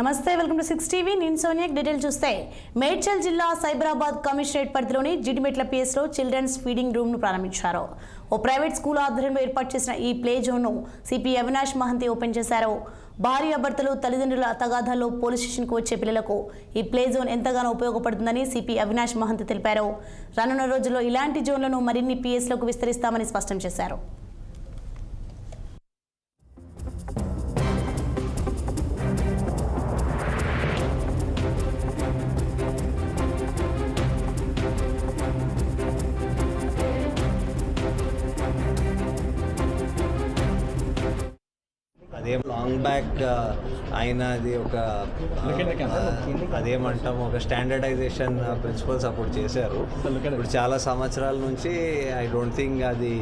నమస్తే welcome to six TV. నేను Sonia detail చూస్తే మేడ్చల్ జిల్లా సైబరాబాద్ కమిషనరేట్ పరిధిలోని జిడిమెట్ల పిఎస్లో చిల్డ్రన్స్ ఫీడింగ్ రూమ్ను ప్రారంభించారు. ఓ ప్రైవేట్ స్కూల్ ఆధ్వర్యంలో ఏర్పాటు చేసిన ఈ ప్లే జోన్ను సిపి అవినాష్ మహంతి ఓపెన్ చేశారు. భార్య భర్తలు తల్లిదండ్రుల తగాదాల్లో పోలీస్ స్టేషన్కు వచ్చే పిల్లలకు ఈ ప్లే జోన్ ఎంతగానో ఉపయోగపడుతుందని సిపి అవినాష్ మహంతి తెలిపారు. రానున్న రోజుల్లో ఇలాంటి జోన్లను మరిన్ని పిఎస్లకు విస్తరిస్తామని స్పష్టం చేశారు. అదేం లాంగ్ బ్యాక్ అయినది ఒక uh, అదేమంటాం ఒక స్టాండర్డైజేషన్ ప్రిన్సిపల్స్ uh, అప్పుడు చేశారు. ఇప్పుడు చాలా సంవత్సరాల నుంచి ఐ డోంట్ థింక్ అది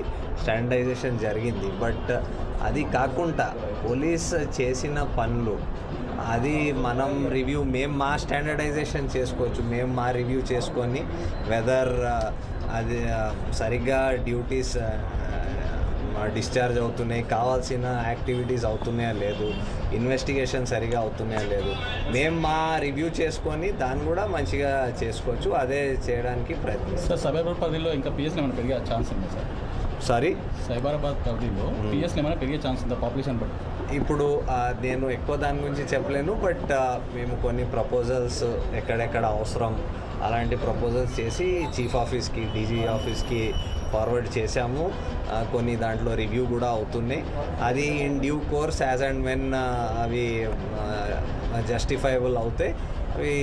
స్టాండర్డైజేషన్ జరిగింది. బట్ uh, అది కాకుండా పోలీస్ చేసిన పనులు అది మనం రివ్యూ మేము మా స్టాండర్డైజేషన్ చేసుకోవచ్చు. మేము మా రివ్యూ చేసుకొని వెదర్ అది సరిగ్గా డ్యూటీస్ డిశ్చార్జ్ అవుతున్నాయి కావాల్సిన యాక్టివిటీస్ అవుతున్నాయా లేదు ఇన్వెస్టిగేషన్ సరిగా అవుతున్నాయా లేదు. మేము మా రివ్యూ చేసుకొని దాన్ని కూడా మంచిగా చేసుకోవచ్చు అదే చేయడానికి ప్రయత్నిస్తాం. సార్ సైబరాబాద్ పరిధిలో ఇంకా పిఎస్లు ఏమైనా పెరిగే ఛాన్స్ ఉంది సార్? సారీ సైబరాబాద్ పరిధిలో పిఎస్లు ఏమైనా పెరిగే ఛాన్స్ ఉందా? పాపులేషన్ బట్టి. ఇప్పుడు నేను ఎక్కువ దాని గురించి చెప్పలేను బట్ మేము కొన్ని ప్రపోజల్స్ ఎక్కడెక్కడ అవసరం అలాంటి ప్రపోజల్స్ చేసి చీఫ్ ఆఫీస్కి డీజీ ఆఫీస్కి ఫార్వర్డ్ చేశాము. కొన్ని దాంట్లో రివ్యూ కూడా అవుతున్నాయి. అది in due course as and when అవి జస్టిఫైబుల్ అవుతాయి. అవి